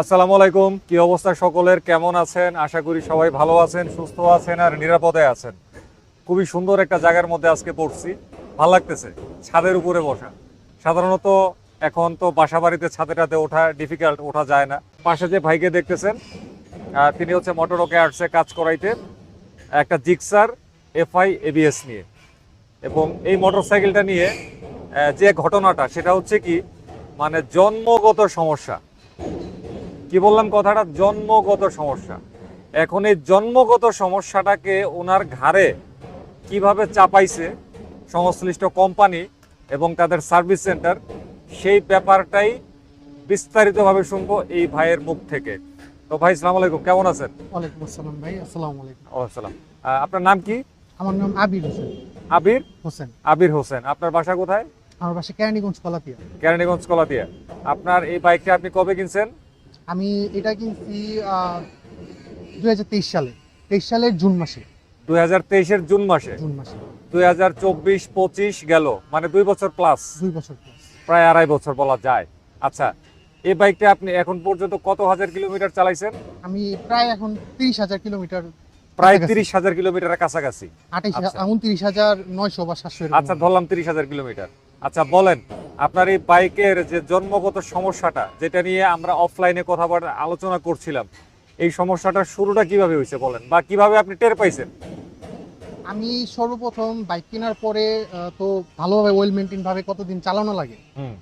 আসসালামু আলাইকুম। কি অবস্থা সকলের? কেমন আছেন? আশা করি সবাই ভালো আছেন, সুস্থ আছেন আর নিরাপদে আছেন। খুবই সুন্দর একটা জায়গার মধ্যে আজকে পড়ছি। ভালো লাগতেছে, ছাদের উপরে বসা। সাধারণত এখন তো বাসা বাড়িতে ছাদেটাতে ওঠা ডিফিকাল্ট ওঠা যায় না। পাশে যে ভাইকে দেখতেছেন তিনি হচ্ছে মোটরকে আর্টসে কাজ করাইতে একটা জিক্সার এফআই এবিএস নিয়ে। এবং এই মোটরসাইকেলটা নিয়ে যে ঘটনাটা, সেটা হচ্ছে কি মানে জন্মগত সমস্যা। কি বললাম কথাটা? জন্মগত সমস্যা। এখন এই জন্মগত সমস্যাটাকে ওনার ঘাড়ে কীভাবে চাপাইছে সংশ্লিষ্ট কোম্পানি এবং তাদের সার্ভিস সেন্টার সেই ব্যাপারটাই বিস্তারিতভাবে শুনব এই ভাইয়ের মুখ থেকে। তো ভাই সালাম আলাইকুম। কেমন আছেন? ওয়ালাইকুম আসসালাম ভাই। আসসালামু আলাইকুম। ওয়ালাইকুম আপনার নাম কি? আমার নাম আবির হোসেন। আবির? হোসেন। আবির হোসেন। আপনার বাসা কোথায়? আমার বাসা কেরানীগঞ্জ কলাপিয়া। কেরানীগঞ্জ কলাতিয়া আপনার এই বাইকটা আপনি কবে কিনছেন? আমি এটা কিনছি দুই হাজার তেইশ সালে। তেইশ সালের জুন মাসে। দুই হাজার তেইশের জুন মাসে। জুন মাসে। দুই হাজার চব্বিশ পঁচিশ গেল মানে দুই বছর প্লাস দুই বছর। প্রায় আড়াই বছর বলা যায়। আচ্ছা এই বাইকটা আপনি এখন পর্যন্ত কত হাজার কিলোমিটার চালাইছেন? আমি প্রায় এখন তিরিশ হাজার কিলোমিটার প্রায় তিরিশ হাজার কিলোমিটারের কাছাকাছি। আচ্ছা। উনত্রিশ হাজার নয়শো বা সাতশো। আচ্ছা ধরলাম তিরিশ হাজার কিলোমিটার। আচ্ছা বলেন আপনার এই বাইকের যে জন্মগত সমস্যাটা যেটা নিয়ে আমরা অফলাইনে কথা বলে আলোচনা করছিলাম এই সমস্যাটার শুরুটা কীভাবে হয়েছে বলেন? বা কীভাবে আপনি টের পাইছেন? আমি সর্বপ্রথম বাইক কেনার পরে তো ভালোভাবে ওয়েল মেনটেন ভাবে কতদিন চালানো লাগে? হুম।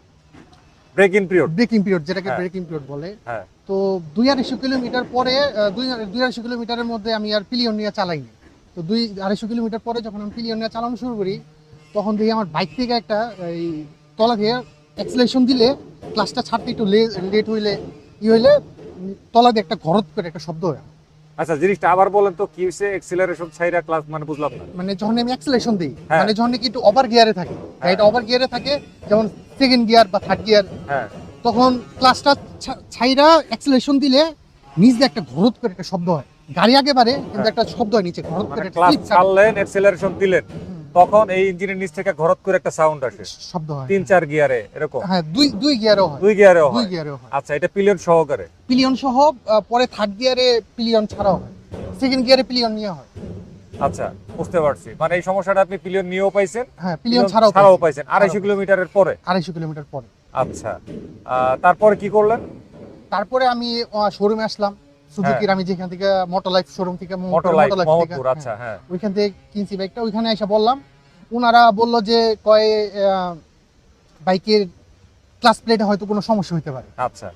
ব্রেক পিরিয়ড ব্রেকিং পিরিয়ড যেটাকে হ্যাঁ। ব্রেকিং পিরিয়ড বলে। হ্যাঁ। তো দুই আড়াইশো কিলোমিটার পরে দুই দুই আড়াইশো কিলোমিটারের মধ্যে আমি আর পিলিয়ন নিয়ে চালাইনি। তো দুই আড়াইশো কিলোমিটার পরে যখন আমি পিলিয়ন নিয়ে চালানো শুরু করি তখন দেখি আমার বাইক থেকে একটা এই তলা দিয়ে অ্যাক্সিলেশন দিলে ক্লাসটা ছাড়তে একটু লেট হইলে ই হইলে তলা দিয়ে একটা ঘরত করে একটা শব্দ হয়। আচ্ছা জিনিসটা আবার বলেন তো কি হয়েছে এক্সিলারেশন ছাইরা ক্লাস মানে বুঝলাম না। মানে যখন আমি অ্যাক্সিলেশন দিই হ্যাঁ। মানে যখন একটু ওভার গিয়ারে থাকে গাড়িটা ওভার গিয়ারে থাকে যেমন সেকেন্ড গিয়ার বা থার্ড গিয়ার হ্যাঁ। তখন ক্লাসটা ছাইরা অ্যাক্সিলেশন দিলে নিচ দিয়ে একটা ঘরত করে একটা শব্দ হয়। গাড়ি আগে বাড়ে কিন্তু একটা শব্দ হয় নিচে ঘরত করে মানে ক্লাস slip ছাড়লেন এক্সিলারেশন দিলেন। তখন এই ইঞ্জিনের নিচ থেকে ঘরত করে একটা সাউন্ড আসে। শব্দ হয় তিন চার গিয়ারে এরকম। হ্যাঁ দুই দুই গিয়ারেও হয়। দুই গিয়ারেও দুই হয়। গিয়ারেও হয়। আচ্ছা এটা পিলিয়ন সহকারে? পিলিয়ন সহ পরে থার্ড গিয়ারে পিলিয়ন ছাড়াও হয়। সেকেন্ড গিয়ারে পিলিয়ন নিয়ে হয়। আচ্ছা বুঝতে পারছি। মানে এই সমস্যাটা আপনি পিলিয়ন নিয়েও পাইছেন হ্যাঁ পিলিয়ন ছাড়াও ছাড়াও পাইছেন। আড়াইশো। কিলোমিটারের পরে? আড়াইশো কিলোমিটার পরে। আচ্ছা তারপরে কি করলেন? তারপরে আমি শোরুমে আসলাম। সুজুকির আমি যেখান থেকে মোটর লাইফ শোরুম থেকে হ্যাঁ। মোটর লাইফ মোহাম্মদপুর হ্যাঁ, আচ্ছা হ্যাঁ। ওইখান থেকে কিনছি বাইকটা ওইখানে এসে বললাম ওনারা বলল যে কয় বাইকের ক্লাস প্লেটে হয়তো কোনো সমস্যা হতে পারে। আচ্ছা।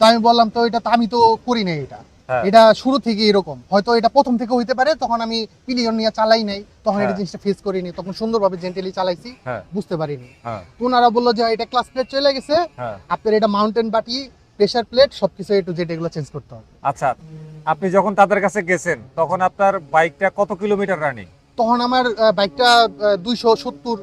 তো আমি বললাম তো এটা তো আমি তো করি নাই এটা। হ্যাঁ। এটা শুরু থেকে এরকম। হয়তো এটা প্রথম থেকে হইতে পারে তখন আমি পিলিয়ন নিয়ে চালাই নাই তখন এটা হ্যাঁ। জিনিসটা ফেস করিনি তখন সুন্দরভাবে জেন্টালি চালাইছি হ্যাঁ। বুঝতে পারিনি। হ্যাঁ। ওনারা বলল যে এটা ক্লাস প্লেট চলে গেছে হ্যাঁ। আপনার এটা মাউন্টেন বাটি প্রেসার প্লেট সবকিছু একটু যেটা এগুলো চেঞ্জ করতে হবে। আচ্ছা আপনি যখন তাদের কাছে গেছেন তখন আপনার বাইকটা কত কিলোমিটার রানিং তখন আমার বাইকটা দুইশো সত্তর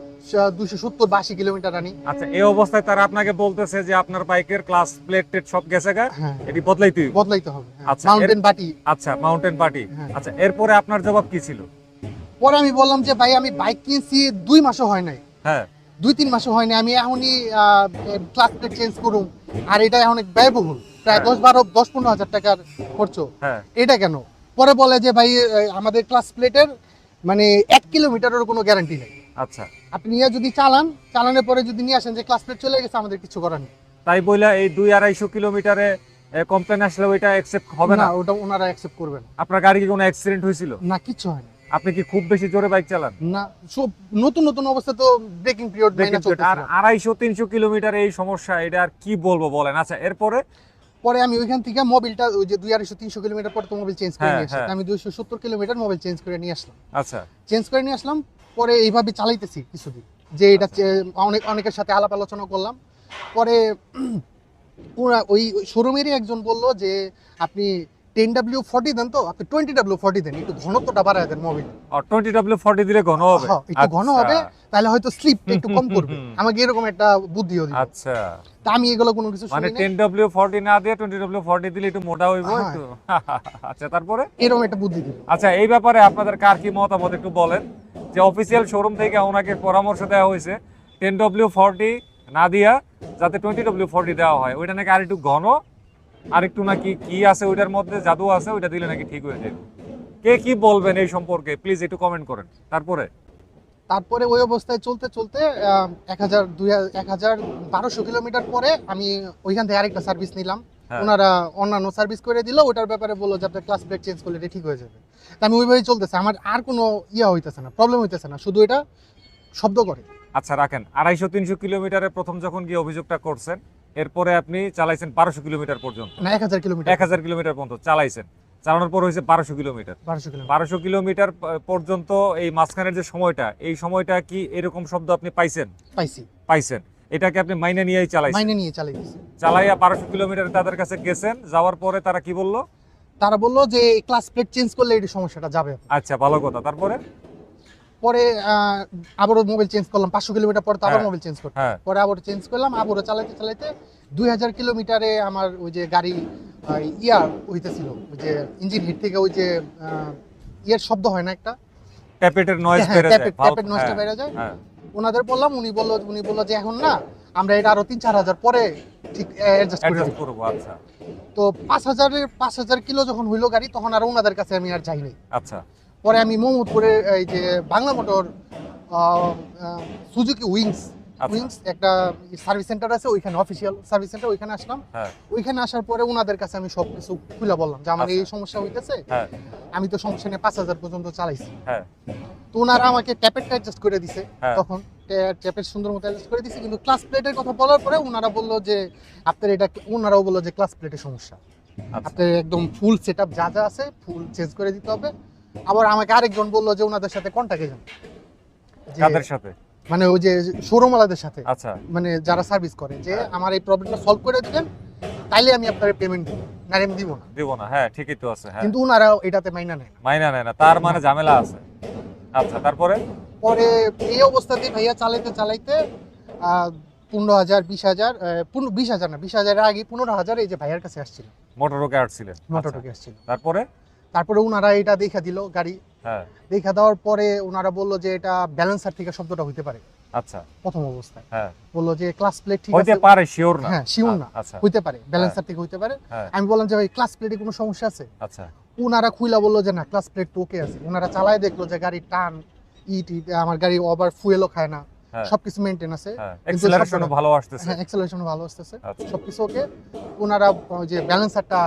দুইশো সত্তর বা আশি কিলোমিটার রানি আচ্ছা এই অবস্থায় তারা আপনাকে বলতেছে যে আপনার বাইকের ক্লাস প্লেট টেট সব গেছে গা হ্যাঁ। এটি বদলাইতে হইব। বদলাইতে হবে আচ্ছা, মাউন্টেন বাটি। আচ্ছা মাউন্টেন পার্টি হ্যাঁ। আচ্ছা এরপরে আপনার জবাব কি ছিল? পরে আমি বললাম যে ভাই আমি বাইক কিনছি দুই মাসও হয় নাই। হ্যাঁ। দুই তিন মাসও হয়নি আমি এখনই ক্লাস প্লেট চেঞ্জ করুম আর এটা এখন ব্যয়বহুল প্রায় হ্যাঁ। দশ বারো দশ পনেরো হাজার টাকার খরচ। হ্যাঁ। এটা কেন? পরে বলে যে ভাই আমাদের ক্লাস প্লেটের মানে এক কিলোমিটারের কোনো গ্যারান্টি নেই। আচ্ছা। আপনি নিয়ে যদি চালান চালানোর পরে যদি নিয়ে আসেন যে ক্লাস প্লেট চলে গেছে আমাদের কিছু করার নেই। তাই বইলা এই দুই আড়াইশো কিলোমিটারে কমপ্লেন আসলে ওইটা অ্যাকসেপ্ট হবে না ওটা ওনারা অ্যাকসেপ্ট করবেন আপনার গাড়ি কি কোনো অ্যাক্সিডেন্ট হয়েছিল? না কিচ্ছু হয় না আপনি কি খুব বেশি জোরে বাইক চালান? না সব নতুন নতুন অবস্থা তো ব্রেকিং পিরিয়ড মেনে আর আড়াইশো তিনশো কিলোমিটার এই সমস্যা এটা আর কি বলব বলেন? আচ্ছা এরপরে? পরে আমি ওইখান থেকে মোবিলটা ওই যে দুই আড়াইশো তিনশো কিলোমিটার পরে তো মোবিল চেঞ্জ করে হ্যাঁ, নিয়ে আসলাম। হ্যাঁ। আমি দুইশো সত্তর কিলোমিটার মোবিল চেঞ্জ করে নিয়ে আসলাম। আচ্ছা। চেঞ্জ করে নিয়ে আসলাম পরে এইভাবে চালাইতেছি কিছুদিন। যে এটা চে- অনেক অনেকের সাথে আলাপ আলোচনা করলাম। পরে ওই শোরুমেরই একজন বলল যে আপনি টেন ডাব্লিউ ফর্টি দেন তো? আপনি টোয়েন্টি ডাব্লিউ ফর্টি দেন একটু ঘনত্বটা বাড়ায় then Mobil twenty W forty দিলে ঘন হবে? একটু ঘন আচ্ছা, হবে তাহলে হয়তো স্লিপ একটু কম করবে। আমাকে এরকম একটা বুদ্ধিও দিল আচ্ছা। তা আমি এগুলো কোনো কিছু মানে টেন ডাব্লিউ ফর্টি না দিয়ে টোয়েন্টি ডাব্লিউ ফর্টি দিলে একটু মোটা হইব হ্যাঁ। একটু? আচ্ছা তারপরে? এরকম একটা বুদ্ধি দিল আচ্ছা এই ব্যাপারে আপনাদের কার কি মতামত একটু বলেন? যে অফিসিয়াল শোরুম থেকে ওনাকে পরামর্শ দেওয়া হয়েছে টেন ডব্লিউ ফর্টি না দিয়া যাতে টোয়েন্টি ডব্লিউ ফর্টি দেওয়া হয় ওইটা নাকি আর একটু ঘন? আরেকটু নাকি কি আছে ওইটার মধ্যে? জাদু আছে ওইটা দিলে নাকি ঠিক হয়ে যাবে কে কি বলবেন এই সম্পর্কে? প্লিজ একটু কমেন্ট করেন। তারপরে? তারপরে ওই অবস্থায় চলতে চলতে এক হাজার দুই এক হাজার বারোশো কিলোমিটার পরে আমি ওইখান থেকে আরেকটা সার্ভিস নিলাম। হ্যাঁ। ওনারা অন্যান্য সার্ভিস করে দিল ওটার ব্যাপারে বলল যে আপনার ক্লাস ব্রেক চেঞ্জ করলে এটা ঠিক হয়ে যাবে। তা আমি ওইভাবেই চলতেছে আমার আর কোনো ইয়া হইতেছে না প্রবলেম হইতেছে না শুধু এটা শব্দ করে। আচ্ছা রাখেন। আড়াইশো তিনশো কিলোমিটারে প্রথম যখন গিয়ে অভিযোগটা করছেন এরপরে আপনি চালাইছেন বারোশো কিলোমিটার পর্যন্ত। না এক হাজার কিলোমিটার। এক হাজার কিলোমিটার পর্যন্ত চালাইছেন। চালানোর পর হয়েছে বারোশো কিলোমিটার। বারোশো কিলোমিটার। পর্যন্ত এই মাঝখানের যে সময়টা এই সময়টা কি এরকম শব্দ আপনি পাইছেন? পাইছি। পাইছেন। এটাকে আপনি মাইনে নিয়েই চালাইছেন। মাইনে নিয়ে চালাই চালাইয়া বারোশো কিলোমিটার তাদের কাছে গেছেন যাওয়ার পরে তারা কি বলল? তারা বলল যে ক্লাস প্লেট চেঞ্জ করলে এই সমস্যাটা যাবে। আচ্ছা ভালো কথা। তারপরে? পরে আবারও মোবাইল চেঞ্জ করলাম পাঁচশো কিলোমিটার পরে তো আবার হ্যাঁ। মোবাইল চেঞ্জ করলাম হ্যাঁ। পরে আবার চেঞ্জ করলাম আবারও চালাইতে চালাইতে দুই হাজার কিলোমিটারে আমার ওই যে গাড়ি আহ, ইয়া হইতেছিল ওই যে ইঞ্জিন হিট থেকে ওই যে ইয়ের শব্দ হয় না একটা? ট্যাপেটের নয়েজ হ্যাঁ, বেড়ে যায় হ্যাঁ, যায়। হ্যাঁ। ওনাদের বললাম উনি বলল উনি বলল যে এখন না আমরা এটা আরও তিন চার হাজার পরে ঠিক অ্যাডজাস্ট করে করব আচ্ছা। তো পাঁচ হাজারের পাঁচ হাজার কিলো যখন হইল গাড়ি তখন আর ওনাদের কাছে আমি আর যাই নাই। আচ্ছা। পরে আমি মোহাম্মদপুরে এই যে বাংলা মোটর সুজুকি উইংস আচ্ছা। উইংস একটা সার্ভিস সেন্টার আছে ওইখানে অফিসিয়াল সার্ভিস সেন্টার ওইখানে আসলাম। হ্যাঁ। ওইখানে আসার পরে ওনাদের কাছে আমি সব কিছু খুলে বললাম যে আমার এই আচ্ছা। সমস্যা হইতেছে হ্যাঁ। আমি তো সমস্যা নিয়ে পাঁচ হাজার পর্যন্ত চালাইছি। হ্যাঁ। তো ওনারা আমাকে ট্যাপেরটা অ্যাডজাস্ট করে দিছে। তখন। সুন্দর মতো অ্যাডজাস্ট করে দিছে কিন্তু ক্লাস প্লেটের কথা বলার পরে ওনারা বলল যে আপনার এটা ওনারাও বলল যে ক্লাস প্লেটের সমস্যা। আচ্ছা। আপনার একদম ফুল সেট যা যা আছে ফুল চেঞ্জ করে দিতে হবে। আবার আমাকে আরেকজন বলল যে ওনাদের সাথে কন্ট্যাক্টে যান। কাদের সাথে? মানে ওই যে শোরুমওয়ালাদের সাথে। আচ্ছা। মানে যারা সার্ভিস করে যে। আমার এই প্রবলেমটা সলভ করে দিবেন তাইলে আমি আপনার পেমেন্ট দিব। না আমি দিব না। দিব না হ্যাঁ ঠিকই তো আছে হ্যাঁ। কিন্তু ওনারা এটাতে মাইনা নেয় না। মাইনা নেয় না তার মানে ঝামেলা আছে। আচ্ছা তারপরে? পরে এই অবস্থাতে ভাইয়া চালাইতে চালাইতে পনেরো হাজার বিশ হাজার বিশ হাজার না বিশ হাজারের আগে পনেরো হাজার এই যে ভাইয়ার কাছে আসছিল। মোটরকে আসছিলেন। আচ্ছা, মোটরটকে আসছিল। তারপরে? তারপরে ওনারা এটা দেখা দিল গাড়ি। হ্যাঁ। দেখা দেওয়ার পরে ওনারা বলল যে এটা ব্যালেন্সার থেকে শব্দটা হইতে পারে। আচ্ছা। প্রথম অবস্থায়। হ্যাঁ। বলল যে ক্লাস প্লেট ঠিক হইতে পারে শিওর না। হ্যাঁ শিওর না। আচ্ছা। হইতে পারে ব্যালেন্সার থেকে হইতে পারে। হ্যাঁ। আমি বললাম যে ভাই ক্লাস প্লেটে কোনো সমস্যা আছে? আচ্ছা। ওনারা খুইলা বলল যে না ক্লাস প্লেট তো ওকে আছে। ওনারা চালায় দেখল যে গাড়ির টান ইট ইট আমার গাড়ি ওভার ফুয়েলও খায় না। হ্যাঁ। সবকিছু মেনটেন আছে। হ্যাঁ। এক্সেলারেশনও ভালো আসতেছে। হ্যাঁ ভালো আসতেছে। আচ্ছা। সবকিছু ওকে ওনারা যে ব্যালেন্সারটা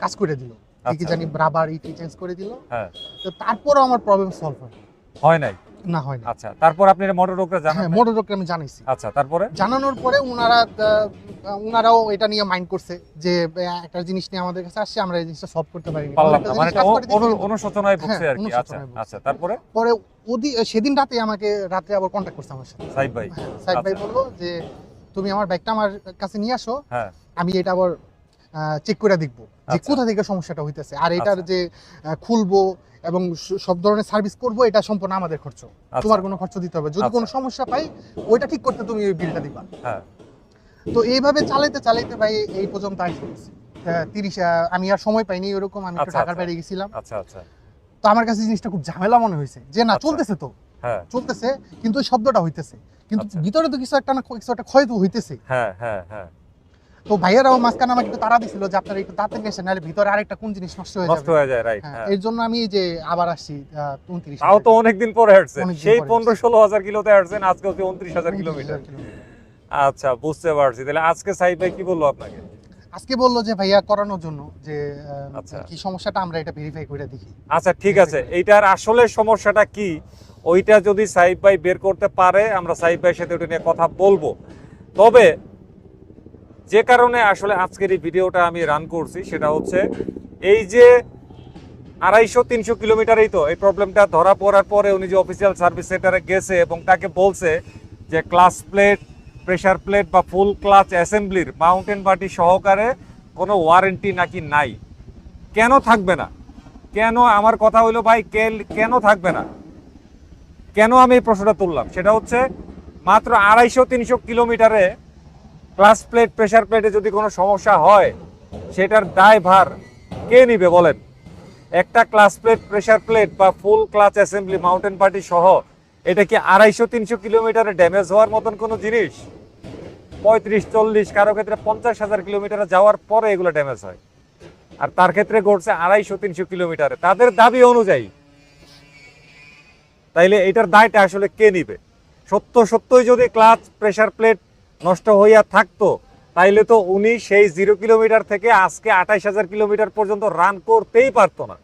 কাজ করে দিল। কি আচ্ছা। জানি রাবার ইটি চেঞ্জ করে দিল। হ্যাঁ। তো তারপরও আমার প্রবলেম সলভ হয় হয় নাই? না হয় না আচ্ছা তারপর আপনি মোটরকে জানান হ্যাঁ নাই? মোটরকে আমি জানাইছি। আচ্ছা তারপরে? জানানোর পরে ওনারা ওনারাও এটা নিয়ে মাইন্ড করছে যে একটা জিনিস নিয়ে আমাদের কাছে আসছে আমরা এই জিনিসটা সলভ করতে না মানে অনুশোচনায় ভুগছে হ্যাঁ, আর কি। আচ্ছা আচ্ছা তারপরে? পরে ওদি সেদিন রাতে আমাকে রাতে আবার কন্ট্যাক্ট করছে আমার সাথে। সাইব ভাই। হ্যাঁ, সাইদ ভাই আচ্ছা। বলল যে তুমি আমার ব্যাগটা আমার কাছে নিয়ে আসো হ্যাঁ। আমি এটা আবার চেক করে দেখব। যে আচ্ছা। কোথা থেকে সমস্যাটা হইতেছে আর এটার আচ্ছা। যে খুলবো এবং সব ধরনের সার্ভিস করব এটা সম্পূর্ণ আমাদের খরচ আচ্ছা। তোমার কোনো খরচ দিতে হবে যদি। কোনো সমস্যা পাই ওইটা ঠিক করতে তুমি ওই বিলটা দিবা হ্যাঁ তো এইভাবে চালাইতে চালাইতে ভাই এই পর্যন্ত আইসি তিরিশ আমি আর সময় পাইনি ওরকম আমি ঢাকার। বাইরে গেছিলাম আচ্ছা আচ্ছা তো আমার কাছে জিনিসটা খুব ঝামেলা মনে হয়েছে যে না। চলতেছে তো হ্যাঁ চলতেছে কিন্তু ওই শব্দটা হইতেছে কিন্তু। ভিতরে তো কিছু একটা না কিছু একটা ক্ষয় তো হইতেছে হ্যাঁ হ্যাঁ হ্যাঁ তো ভাইয়েরাও মাঝখানে আমাকে একটু তারা দিছিল যে আপনারা একটু তাড়াতাড়ি এসে নাহলে ভিতরে আরেকটা কোন জিনিস নষ্ট হয়ে নষ্ট যাবে হয়ে যায় রাইট হ্যাঁ, হ্যাঁ। এর জন্য আমি এই যে আবার আসছি উনত্রিশ তাও তো অনেকদিন পরে হাঁটছেন। সেই পরে পনেরো হাঁটছি। ষোলো হাজার কিলোতে হাঁটছেন আজকে হচ্ছে উনত্রিশ হাজার কিলোমিটার। আচ্ছা বুঝতে পারছি। তাহলে আজকে সাইব ভাই কি বলল আপনাকে? আজকে বলল যে ভাইয়া করানোর জন্য যে আচ্ছা। কি সমস্যাটা আমরা এটা ভেরিফাই করে দেখি। আচ্ছা ঠিক আছে। এইটার আসলে সমস্যাটা কি? ওইটা যদি সাইব ভাই বের করতে পারে আমরা সাইব ভাইয়ের সাথে ওটা নিয়ে কথা বলব। তবে যে কারণে আসলে আজকের এই ভিডিওটা আমি রান করছি, সেটা হচ্ছে এই যে আড়াইশো, তিনশো কিলোমিটারেই তো এই প্রবলেমটা ধরা পড়ার পরে উনি যে অফিসিয়াল সার্ভিস সেন্টারে গেছে এবং তাকে বলছে যে ক্লাস প্লেট প্রেশার প্লেট বা ফুল ক্লাচ অ্যাসেম্বলির মাউন্টেন বাটি সহকারে কোনো ওয়ারেন্টি নাকি নাই। কেন থাকবে না? কেন আমার কথা হইল ভাই কেন থাকবে না? কেন আমি এই প্রশ্নটা তুললাম? সেটা হচ্ছে মাত্র আড়াইশো, তিনশো কিলোমিটারে ক্লাস প্লেট, প্রেসার প্লেটে যদি কোনো সমস্যা হয়, সেটার দায় ভার কে নিবে বলেন? একটা ক্লাস প্লেট, প্রেসার প্লেট বা full clutch assembly, mounting party সহ, এটা কি আড়াইশো, তিনশো কিলোমিটারে ড্যামেজ হওয়ার মতন কোনো জিনিস? পঁয়ত্রিশ, চল্লিশ, কারও ক্ষেত্রে পঞ্চাশ হাজার কিলোমিটার যাওয়ার পরে এগুলো ড্যামেজ হয়। আর তার ক্ষেত্রে ঘটছে আড়াইশো, তিনশো কিলোমিটারে। তাদের দাবি অনুযায়ী, তাইলে এটার দায়টা আসলে কে নিবে? সত্য, সত্যই যদি ক্লাচ প্রেশার প্লেট নষ্ট হইয়া থাকতো তাইলে তো উনি সেই জিরো কিলোমিটার থেকে আজকে আঠাইশ হাজার কিলোমিটার পর্যন্ত রান করতেই পারতো না।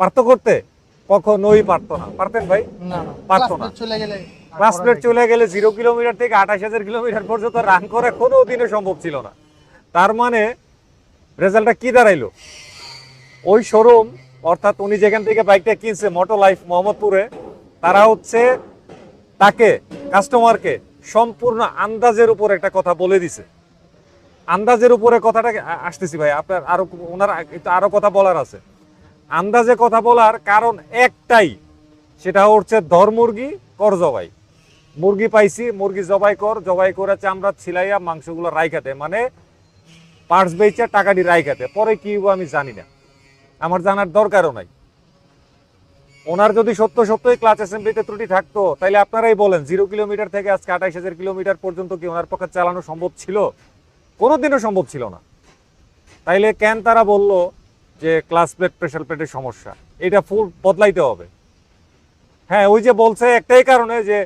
পারতো করতে? কখনোই পারতো না। পারতেন ভাই? পারতো না। প্লেট চলে গেলে ক্লাস প্লেট চলে গেলে জিরো কিলোমিটার থেকে আঠাশ হাজার কিলোমিটার পর্যন্ত রান করা কোনো দিনে সম্ভব ছিল না। তার মানে রেজাল্টটা কি দাঁড়াইলো? ওই শোরুম অর্থাৎ উনি যেখান থেকে বাইকটা কিনছে মোটো লাইফ মোহাম্মদপুরে তারা হচ্ছে তাকে কাস্টমারকে সম্পূর্ণ আন্দাজের উপর একটা কথা বলে দিছে। আন্দাজের উপরে কথাটা আসতেছি ভাই, আপনার আরও ওনার আরও কথা বলার আছে। আন্দাজে কথা বলার কারণ একটাই, সেটা হচ্ছে ধর মুরগি, কর জবাই। মুরগি পাইছি, মুরগি জবাই কর, জবাই করে চামড়া ছিলাইয়া মাংসগুলো রাইখাতে মানে পার্টস বেচে টাকাটি রাইখাতে। পরে কি আমি জানি না। আমার জানার দরকারও নাই। ওনার যদি সত্য সত্যই ক্লাচ অ্যাসেম্বলিতে ত্রুটি থাকতো তাহলে আপনারাই বলেন জিরো কিলোমিটার থেকে আজকে আঠাইশ হাজার কিলোমিটার পর্যন্ত কি ওনার পক্ষে চালানো সম্ভব ছিল? কোনোদিনও সম্ভব ছিল না। তাইলে কেন তারা বলল যে ক্লাস প্লেট প্রেশার প্লেটের সমস্যা? এটা ফুল বদলাইতে হবে। হ্যাঁ ওই যে বলছে একটাই কারণে যে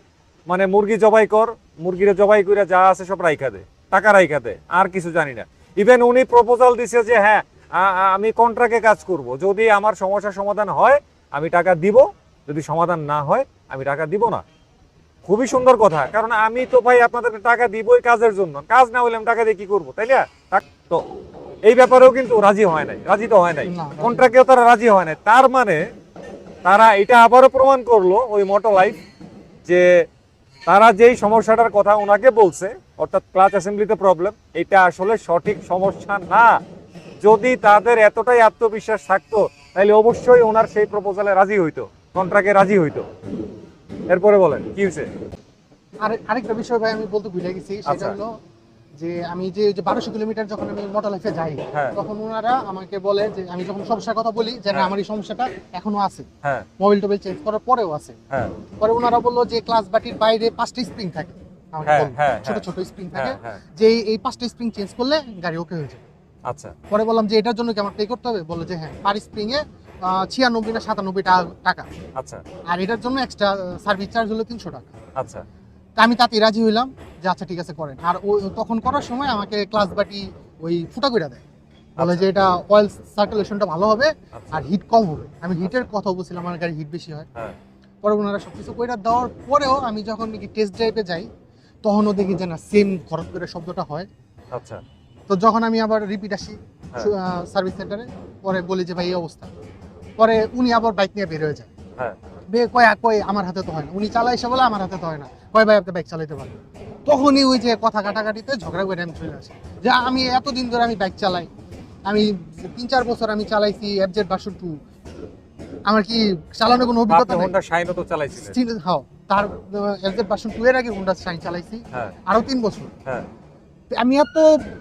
মানে মুরগি জবাই কর, মুরগিরে জবাই করে যা আছে সব রাইখা দে, টাকা রাইখা দে, আর কিছু জানি না। ইভেন উনি প্রপোজাল দিছে যে হ্যাঁ আমি কন্ট্রাক্টে কাজ করব, যদি আমার সমস্যার সমাধান হয় আমি টাকা দিব যদি সমাধান না হয় আমি টাকা দিব না। খুবই সুন্দর কথা কারণ আমি তো ভাই আপনাদেরকে টাকা দিবই কাজের জন্য। কাজ না হলে আমি টাকা দিয়ে কি করব তাই না? তো এই ব্যাপারেও কিন্তু রাজি হয় নাই রাজি তো হয় নাই। কন্ট্রাক্টেও তারা রাজি হয় নাই। তার মানে তারা এটা আবারও প্রমাণ করল ওই মোটো লাইফ যে তারা যেই সমস্যাটার কথা ওনাকে বলছে অর্থাৎ ক্লাচ অ্যাসেম্বলিতে প্রবলেম এটা আসলে সঠিক সমস্যা না। যদি তাদের এতটাই আত্মবিশ্বাস থাকতো তাহলে অবশ্যই ওনার সেই প্রপোজালে রাজি হইতো কন্ট্রাক্টে রাজি হইতো। এরপরে বলেন কি হয়েছে আর আরেকটা বিষয় ভাই আমি বলতে ভুলে গেছি সেটা আচ্ছা। হলো যে আমি যে যে বারোশো কিলোমিটার যখন আমি লাইফে যাই হ্যাঁ। তখন ওনারা আমাকে বলে যে আমি যখন সমস্যার কথা বলি যে হ্যাঁ। আমার এই সমস্যাটা এখনও আছে। হ্যাঁ। মোবাইল টোবাইল চেঞ্জ করার পরেও আছে। হ্যাঁ। পরে ওনারা বলল যে ক্লাস বাটির বাইরে পাঁচটা স্প্রিং থাকে। ছোট। ছোট স্প্রিং থাকে। যে এই- এই পাঁচটা স্প্রিং চেঞ্জ করলে গাড়ি ওকে হয়ে যায় আচ্ছা। পরে বললাম যে এটার জন্য কি আমার পে করতে হবে? বলল যে হ্যাঁ। পার স্প্রিং এ ছিয়ানব্বই না সাতানব্বই টাকা। আচ্ছা। আর এটার জন্য এক্সট্রা সার্ভিস চার্জ হলো তিনশো টাকা। আচ্ছা। তা আমি তাতে রাজি হইলাম যে আচ্ছা ঠিক আছে করেন। আর তখন করার সময় আমাকে ক্লাস বাটি ওই ফুটা করে দেয়। বলে যে এটা অয়েল সার্কুলেশনটা ভালো হবে আচ্ছা। আর হিট কম হবে। আমি হিটের কথা বলছিলাম আমার গাড়ি হিট বেশি হয়। হ্যাঁ। পরে ওনারা সব কিছু কইরা দেওয়ার পরেও আমি যখন নাকি টেস্ট ড্রাইভে যাই তখনও দেখি যে না সেম খরচ করে শব্দটা হয়। আচ্ছা। তো যখন আমি আবার রিপিট আসি হ্যাঁ। সার্ভিস সেন্টারে পরে বলি যে ভাই এই অবস্থা। পরে উনি আবার বাইক নিয়ে বের হয়ে যায়। হ্যাঁ। বে কয় কয় আমার হাতে তো হয় না। উনি চালাই এসে বলে আমার হাতে তো হয় না। কয় ভাই আপনি বাইক চালাইতে পারেন। তখনই ওই যে কথা কাটাকাটিতে ঝগড়া করে আমি চলে আসি। যে আমি এতদিন ধরে আমি বাইক চালাই। আমি তিন চার বছর আমি চালাইছি এফজেড বাসন টু আমার কি চালানোর কোনো অভিজ্ঞতা নেই? হোন্ডা শাইনও তো চালাইছিলেন। হ্যাঁ তার এফজেড বাসন টু এর আগে হুন্ডা শাইন চালাইছি। হ্যাঁ। আরও তিন বছর। হ্যাঁ। আমি এত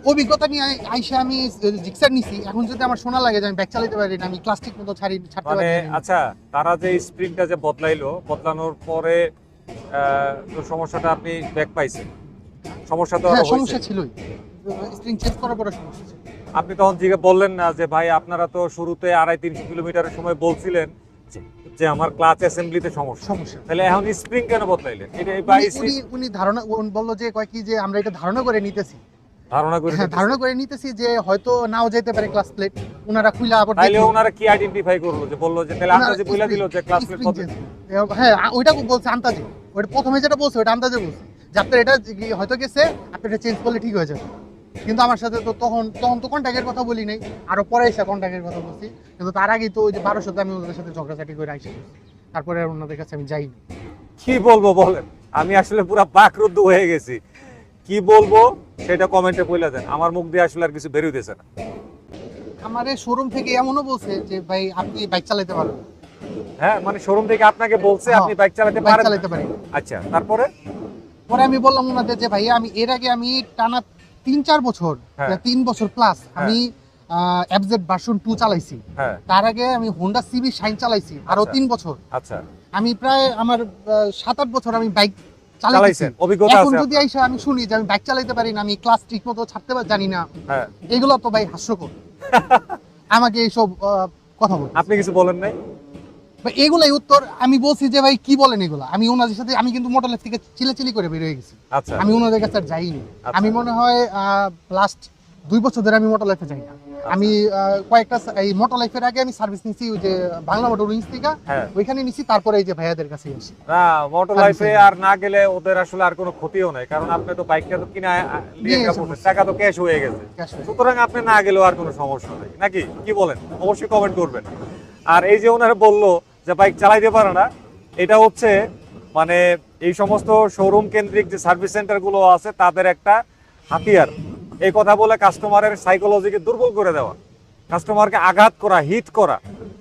অভিজ্ঞতা নিয়ে আই- আইসা আমি জিক্সার নিছি এখন যদি আমার শোনা লাগে যে আমি বাইক চালাতে পারি না আমি ক্লাস ঠিক মতো ছাড়ি ছাড়তে মানে পারি আচ্ছা তারা যে স্প্রিংটা যে বদলাইলো বদলানোর পরে তো সমস্যাটা আপনি ব্যাক পাইছেন। সমস্যা তো হ্যাঁ সমস্যা ছিলই। স্প্রিং চেঞ্জ করার পরে সমস্যা ছিল। আপনি তখন জিজ্ঞে বললেন না যে ভাই আপনারা তো শুরুতে আড়াই তিনশো কিলোমিটারের সময় বলছিলেন যে- আমার ক্লাচ অ্যাসেম্বলিতে সমস্যা। সমস্যা। তাহলে এখন স্প্রিং কেন বদলাইলেন? এটা এই বাইশ উনি- ধারণা উনি বলল যে কয় কি যে আমরা এটা ধারণা করে নিতেছি। ধারণা করে হ্যাঁ ধারণা করে নিতেছি যে হয়তো নাও যেতে পারে ক্লাস প্লেট ওনারা খুইলা আবার তাইলে ওনারা কি আইডেন্টিফাই করল? যে বলল যে তাহলে আন্দাজে বইলা দিল যে ক্লাস প্লেট spring হ্যাঁ ওইটা বলছে প্রথমে যেটা বলছে যে আপনার এটা হয়তো গেছে আপনি এটা চেঞ্জ করলে ঠিক হয়ে যাবে। কিন্তু আমার সাথে তো তখন তখন তো কন্ট্যাক্টের কথা বলি নাই। আরও পরে এসে কন্ট্যাক্টের কথা বলছি। কিন্তু তার আগেই তো ওই যে বারোশোতে আমি ওদের সাথে ঝগড়াঝাটি করে আইসি। তারপরে আর ওনাদের কাছে আমি যাইনি। কি বলব বলেন? আমি আসলে পুরো বাকরুদ্ধ হয়ে গেছি। কি বলব? সেটা কমেন্টে বলে দেন। আমার মুখ দিয়ে আসলে আর কিছু বেরোতেছে না। আমার শোরুম থেকে এমনও বলছে যে ভাই আপনি বাইক চালাতে পারবেন হ্যাঁ মানে শোরুম থেকে আপনাকে বলছে হ্যাঁ, আপনি বাইক চালাতে পারেন চালাতে পারি। আচ্ছা তারপরে? পরে আমি বললাম ওনাদের যে ভাইয়া আমি এর আগে আমি টানা তিন চার বছর হ্যাঁ। তিন বছর প্লাস আমি এফজেড ভার্সন টু চালাইছি। হ্যাঁ। তার আগে আমি হোন্ডা সিবি শাইন চালাইছি আরও আচ্ছা। তিন বছর। আচ্ছা। আমি প্রায় আমার সাত আট বছর আমি বাইক চালাইছেন অভিজ্ঞতা এখন যদি আইসা আমি শুনি যে আমি বাইক চালাইতে পারি না আমি ক্লাস ঠিক মতো ছাড়তে পার- জানি না। হ্যাঁ। এগুলো তো ভাই হাস্যকর। আমাকে এইসব কথা বল আপনি কিছু বলেন নাই? এগুলাই উত্তর আমি বলছি যে ভাই কি বলেন এগুলো? আমি ওনাদের সাথে আমি কিন্তু মোটর লাইফ থেকে চিলাচিলি করে বের হয়ে গেছি। আচ্ছা। আমি ওনাদের কাছে আর যাইনি। আচ্ছা। আমি মনে হয় লাস্ট দুই বছর ধরে আমি মোটর লাইফে যাই না। আমি কয়েকটা এই মোটর লাইফের আগে আমি সার্ভিস নিছি ওই যে বাংলা মোটর উইংস থেকে। হ্যাঁ। ওইখানে নিছি তারপরে এই যে ভাইয়াদের কাছে আসি। না মোটর লাইফে আর না গেলে ওদের আসলে আর কোনো ক্ষতিও নাই কারণ আপনি তো বাইকটা তো কিনা নিয়ে গেছেন, টাকা তো ক্যাশ হয়ে গেছে। সুতরাং আপনি না গেলেও আর কোনো সমস্যা নেই। নাকি? কি বলেন? অবশ্যই কমেন্ট করবেন। আর এই যে ওনারা বলল যে বাইক চালাইতে পারে না, এটা হচ্ছে মানে এই সমস্ত শোরুম কেন্দ্রিক যে সার্ভিস সেন্টারগুলো আছে, তাদের একটা হাতিয়ার। এই কথা বলে কাস্টমারের সাইকোলজিকে দুর্বল করে দেওয়া কাস্টমারকে আঘাত করা হিট করা।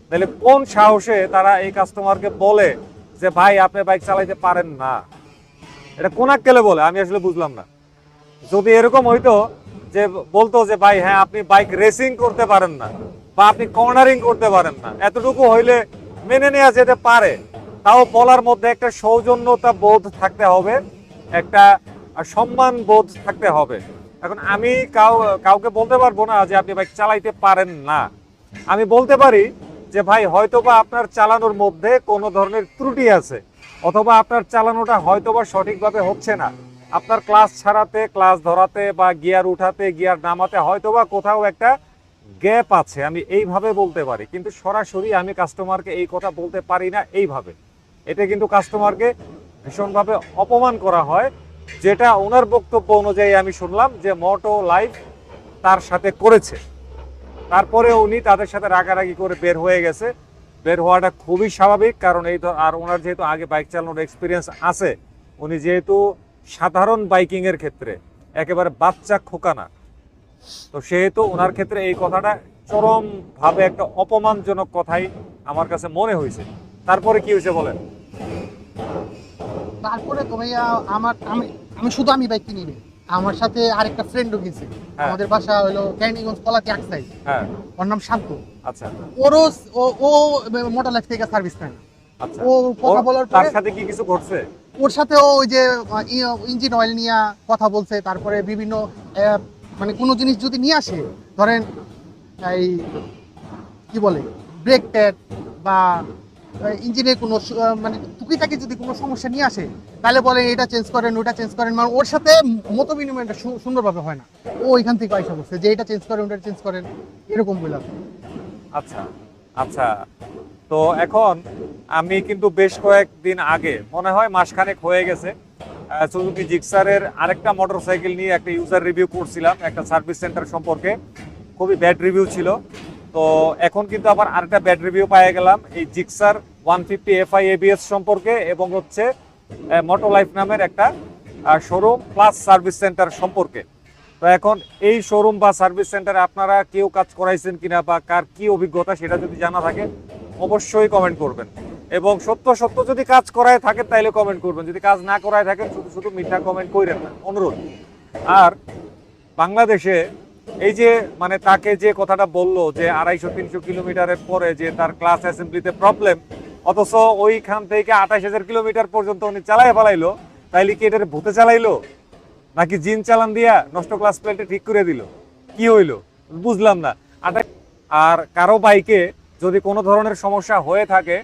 তাহলে কোন সাহসে তারা এই কাস্টমারকে বলে যে, ভাই, আপনি বাইক চালাইতে পারেন না এটা কোন আক্কেলে বলে? আমি আসলে বুঝলাম না। যদি এরকম হইতো যে, বলতো যে, ভাই হ্যাঁ আপনি বাইক রেসিং করতে পারেন না বা আপনি কর্নারিং করতে পারেন না। এতটুকু হইলে মেনে নেওয়া যেতে পারে, তাও বলার মধ্যে একটা সৌজন্যতা বোধ থাকতে হবে, একটা সম্মান বোধ থাকতে হবে। এখন আমি কাউ, কাউকে বলতে পারব না যে আপনি বাইক চালাইতে পারেন না। আমি বলতে পারি যে ভাই হয়তোবা আপনার চালানোর মধ্যে কোনো ধরনের ত্রুটি আছে, অথবা আপনার চালানোটা হয়তোবা সঠিকভাবে হচ্ছে না। আপনার ক্লাস ছাড়াতে, ক্লাস ধরাতে বা গিয়ার উঠাতে, গিয়ার নামাতে হয়তোবা কোথাও একটা গ্যাপ আছে, আমি এইভাবে বলতে পারি। কিন্তু সরাসরি আমি কাস্টমারকে এই কথা বলতে পারি না এইভাবে। এটা কিন্তু কাস্টমারকে ভীষণভাবে অপমান করা হয়, যেটা ওনার বক্তব্য অনুযায়ী আমি শুনলাম যে মোটো লাইফ তার সাথে করেছে। তারপরে উনি তাদের সাথে রাগারাগি করে বের হয়ে গেছে। বের হওয়াটা খুবই স্বাভাবিক, কারণ এই তো- আর ওনার যেহেতু আগে বাইক চালানোর এক্সপিরিয়েন্স আছে, উনি যেহেতু সাধারণ বাইকিংয়ের ক্ষেত্রে একেবারে বাচ্চা খোকানা। তো সেহেতু ওনার ক্ষেত্রে এই কথাটা চরম ভাবে একটা অপমানজনক কথাই আমার কাছে মনে হয়েছে। তারপরে কি হয়েছে বলেন? তারপরে তো ভাইয়া আমার আমি আমি শুধু আমি বাইক কিনি আমার সাথে আরেকটা ফ্রেন্ডও গেছে। হ্যাঁ। আমাদের বাসা হলো ক্যান্ডিগঞ্জ কলাতি এক সাইড হ্যাঁ। ওর নাম শান্ত। আচ্ছা। ওরও ও ও মোটর লাইফ থেকে সার্ভিস নেয় আচ্ছা। ও কথা বলার তার সাথে কি কিছু ঘটছে? ওর সাথে ওই যে ইঞ্জিন অয়েল নিয়ে কথা বলছে। তারপরে বিভিন্ন মানে কোনো জিনিস যদি নিয়ে আসে, ধরেন এই কি বলে ব্রেক প্যাড বা ইঞ্জিনের কোনো মানে টুকিটাকি যদি কোনো সমস্যা নিয়ে আসে, তাহলে বলে এটা চেঞ্জ করেন ওটা চেঞ্জ করেন মানে ওর সাথে মত বিনিময়টা সুন্দরভাবে হয় না। ও ওইখান থেকে আইসা বলছে যে এটা চেঞ্জ করেন ওটা চেঞ্জ করেন, এরকম বললাম আচ্ছা আচ্ছা। তো এখন আমি কিন্তু বেশ কয়েকদিন আগে, মনে হয় মাসখানেক হয়ে গেছে সুজুকি জিক্সারের আরেকটা মোটরসাইকেল নিয়ে একটা ইউজার রিভিউ করছিলাম, একটা সার্ভিস সেন্টার সম্পর্কে। খুবই ব্যাড রিভিউ ছিল। তো এখন কিন্তু আবার আরেকটা ব্যাড রিভিউ পেয়ে গেলাম, এই Gixxer one fifty FI ABS সম্পর্কে এবং হচ্ছে মোটো লাইফ নামের একটা শোরুম প্লাস সার্ভিস সেন্টার সম্পর্কে। তো এখন এই শোরুম বা সার্ভিস সেন্টারে আপনারা কেউ কাজ করাইছেন কিনা বা কার কি অভিজ্ঞতা সেটা যদি জানা থাকে, অবশ্যই কমেন্ট করবেন। এবং সত্য সত্য যদি কাজ করায় থাকেন, তাইলে কমেন্ট করবেন। যদি কাজ না করায় থাকেন, শুধু শুধু মিথ্যা কমেন্ট করেন না। অনুরোধ। আর বাংলাদেশে এই যে মানে তাকে যে কথাটা বলল যে আড়াইশো, তিনশো কিলোমিটারের পরে যে তার ক্লাস অ্যাসেম্বলিতে প্রবলেম অথচ ওইখান থেকে আঠাশ হাজার কিলোমিটার পর্যন্ত উনি চালাই ফেলাইলো, তাইলে কি এটার ভূতে চালাইলো? নাকি জিন চালান দিয়া নষ্ট ক্লাস প্লেটে ঠিক করে দিল? কি হইল? বুঝলাম না। আর কারও বাইকে যদি কোনো ধরনের সমস্যা হয়ে থাকে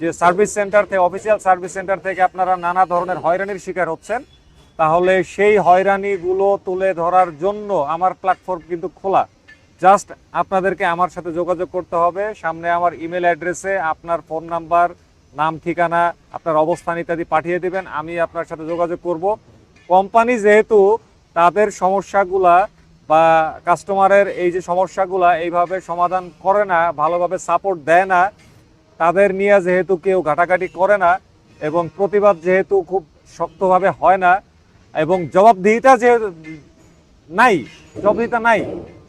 যে সার্ভিস সেন্টার থেকে অফিসিয়াল সার্ভিস সেন্টার থেকে আপনারা নানা ধরনের হয়রানির শিকার হচ্ছেন। তাহলে সেই হয়রানিগুলো তুলে ধরার জন্য আমার প্ল্যাটফর্ম কিন্তু খোলা। জাস্ট আপনাদেরকে আমার সাথে যোগাযোগ করতে হবে। সামনে আমার ইমেল অ্যাড্রেসে আপনার ফোন নাম্বার নাম, ঠিকানা, আপনার অবস্থান ইত্যাদি পাঠিয়ে দেবেন। আমি আপনার সাথে যোগাযোগ করব। কোম্পানি যেহেতু তাদের সমস্যাগুলা বা কাস্টমারের এই যে সমস্যাগুলা এইভাবে সমাধান করে না, ভালোভাবে সাপোর্ট দেয় না তাদের নিয়ে যেহেতু কেউ ঘাটাঘাটি করে না এবং প্রতিবাদ যেহেতু খুব শক্তভাবে হয় না এবং জবাবদিহিতা যে নাই, জবাবদিহিতা নাই,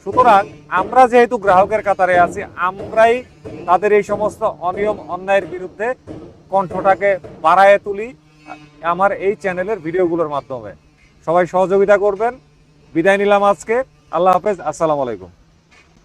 সুতরাং আমরা যেহেতু গ্রাহকের কাতারে আছি, আমরাই তাদের এই সমস্ত অনিয়ম, অন্যায়ের বিরুদ্ধে কণ্ঠটাকে বাড়ায় তুলি আমার এই চ্যানেলের ভিডিওগুলোর মাধ্যমে। সবাই সহযোগিতা করবেন। বিদায় নিলাম আজকে। আল্লাহ হাফেজ। আসসালামু আলাইকুম।